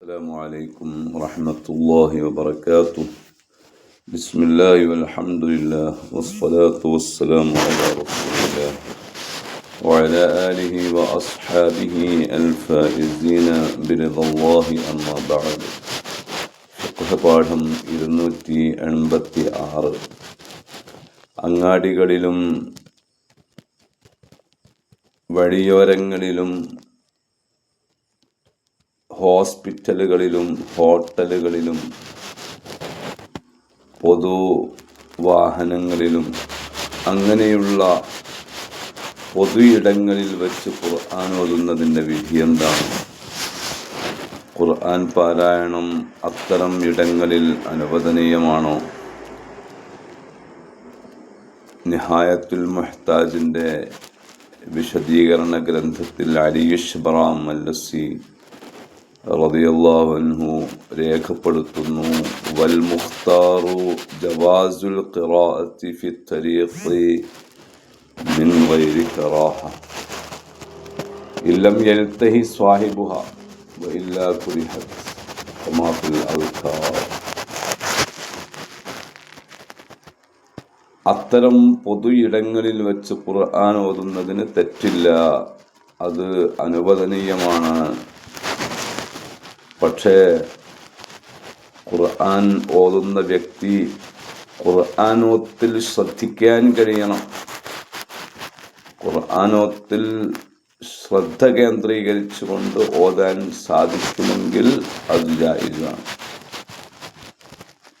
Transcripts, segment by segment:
السلام عليكم ورحمة الله وبركاته بسم الله والحمد لله والصلاة والسلام على رسول الله وعلى آله وأصحابه الفائزين برضا الله أما بعد ഫിഖ് പാഠം ഇരുന്നൂറ്റി എൺപത്തി ആറ് അങ്ങാടികളിലും വഴിയോരങ്ങളിലും ഹോസ്പിറ്റലുകളിലും ഹോട്ടലുകളിലും പൊതു വാഹനങ്ങളിലും അങ്ങനെയുള്ള പൊതു ഇടങ്ങളിൽ വെച്ച് ഖുർആൻ ഓതുന്നതിന്റെ വിധി എന്താണ്? ഖുർആൻ പാരായണം അത്തരം ഇടങ്ങളിൽ അനുവദനീയമാണോ? നിഹായത്തുൽ മെഹ്താജിന്റെ വിശദീകരണ ഗ്രന്ഥത്തിൽ അലിയുഷ് ബറാം മല്ലസി റളിയല്ലാഹു അൻഹു രേഖപ്പെടുത്തുന്നു. വൽ മുഖ്താറു ജവാസുൽ ഖിറാഅത്തി ഫി തരീഖി മിൻ ഗൈരി കറാഹ. ഇല്ലം യൽതഹി സ്വാഹിബുഹ വഇല്ലാ കുരിഹത് കമാ ഫിൽ അൽഖാർ അത്തരം പൊതു ഇടങ്ങളിൽ വെച്ച് ഖുർആൻ ഓതുന്നതിന് തെറ്റില്ല. അത് അനുവദനീയമാണ്. പക്ഷേ ഖുർആൻ ഓതുന്ന വ്യക്തി ഖുർആാനോത്തിൽ ശ്രദ്ധിക്കാൻ കഴിയണം ഖുർആാനോത്തിൽ ശ്രദ്ധ കേന്ദ്രീകരിച്ചുകൊണ്ട് ഓതാൻ സാധിക്കുമെങ്കിൽ അത് ജായിസാണ്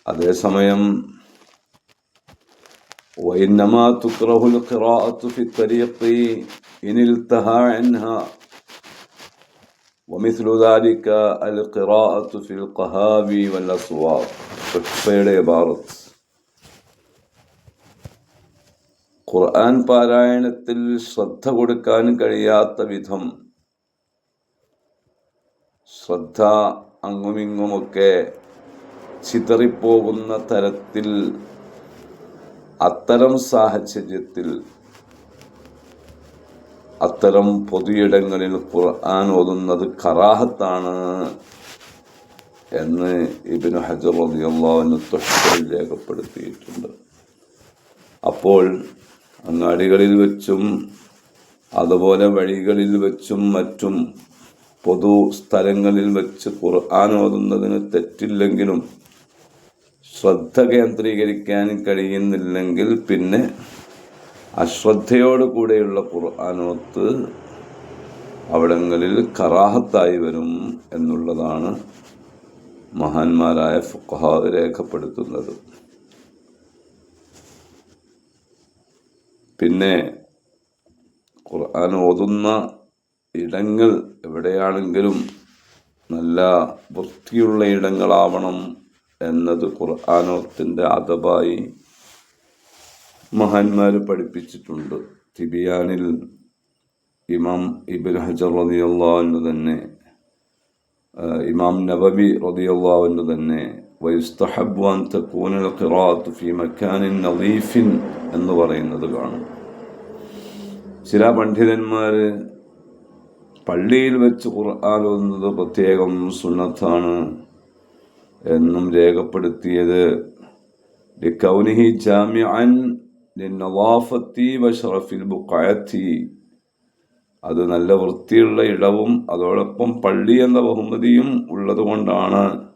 അതേസമയം وإنما تكره القراءة في الطريق إن التهى عنها ومثل ذلك القراءة في القهاوي والأسواق ഫയുടെ ഭാരത് ഖുർആൻ പാരായണത്തിൽ ശ്രദ്ധ കൊടുക്കാൻ കഴിയാത്ത വിധം ശ്രദ്ധ അങ്ങുമിങ്ങുമൊക്കെ ചിതറിപ്പോകുന്ന തരത്തിൽ അത്തരം സാഹചര്യത്തിൽ അത്തരം പൊതുയിടങ്ങളിൽ ഖുർആൻ ഓതുന്നത് കറാഹത്താണ് എന്ന് ഇബിന് ഹജർ റളിയല്ലാഹു തൊഴിൽ രേഖപ്പെടുത്തിയിട്ടുണ്ട്. അപ്പോൾ അങ്ങാടികളിൽ വെച്ചും അതുപോലെ വഴികളിൽ വെച്ചും മറ്റും പൊതു സ്ഥലങ്ങളിൽ വെച്ച് ഖുർആൻ ഓതുന്നതിന് തെറ്റില്ലെങ്കിലും ശ്രദ്ധ കേന്ദ്രീകരിക്കാൻ കഴിയുന്നില്ലെങ്കിൽ പിന്നെ അശ്രദ്ധയോട് കൂടെയുള്ള ഖുർആാനോത്ത് അവിടങ്ങളിൽ കറാഹത്തായി വരും എന്നുള്ളതാണ് മഹാന്മാരായ ഫുഖഹ രേഖപ്പെടുത്തുന്നത്. പിന്നെ ഖുർആൻ ഓതുന്ന ഇടങ്ങൾ എവിടെയാണെങ്കിലും നല്ല വൃത്തിയുള്ള ഇടങ്ങളാവണം എന്നത് ഖുർആാനോത്തിന്റെ അതബായി മഹാന്മാർ പഠിപ്പിച്ചിട്ടുണ്ട്. തിബിയാനിൽ ഇമാം ഇബിൻ ഹജർ റതിയല്ലാന്ന് തന്നെ ഇമാം നബബി റതിയല്ലാന്ന് തന്നെ വയുസ്തഹബ്വാൻ തക്കൂനൽ ഫി മക്കാനിൻ നദീഫിൻ എന്ന് പറയുന്നത് കാണും. ചില പണ്ഡിതന്മാർ പള്ളിയിൽ വെച്ച് ഖുർആൻ ഓതുന്നത് പ്രത്യേകം സുന്നത്താണ് എന്നും രേഖപ്പെടുത്തിയത്. ലിക്കൗനിഹി ജാമിഅൻ ലിന്നവാഫത്തി വഷറഫിൽ ബുക്കായത്തി അത് നല്ല വൃത്തിയുള്ള ഇടവും അതോടൊപ്പം പള്ളി എന്ന ബഹുമതിയും ഉള്ളതുകൊണ്ടാണ്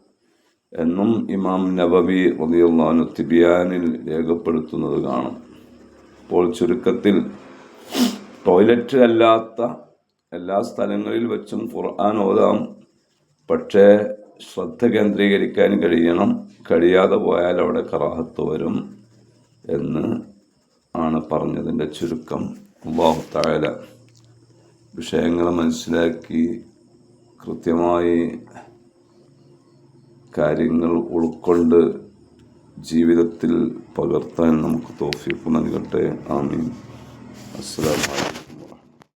എന്നും ഇമാം നബവി റതിയുള്ളാനു തിബിയാനിൽ രേഖപ്പെടുത്തുന്നത് കാണും. അപ്പോൾ ചുരുക്കത്തിൽ ടോയ്ലറ്റ് അല്ലാത്ത എല്ലാ സ്ഥലങ്ങളിൽ വെച്ചും ഖുർആൻ ഓതാം. പക്ഷേ ശ്രദ്ധ കേന്ദ്രീകരിക്കാൻ കഴിയണം. കഴിയാതെ പോയാൽ അവിടെ കറാഹത്ത് വരും എന്ന് ആണ് പറഞ്ഞതിന്റെ ചുരുക്കം. അള്ളാഹു താഴല വിഷയങ്ങൾ മനസ്സിലാക്കി കൃത്യമായി കാര്യങ്ങൾ ഉൾക്കൊണ്ട് ജീവിതത്തിൽ പകർത്താൻ നമുക്ക് തോഫിപ്പ് നൽകട്ടെ. ആമീൻ. അസ്സാം വലൈക്കും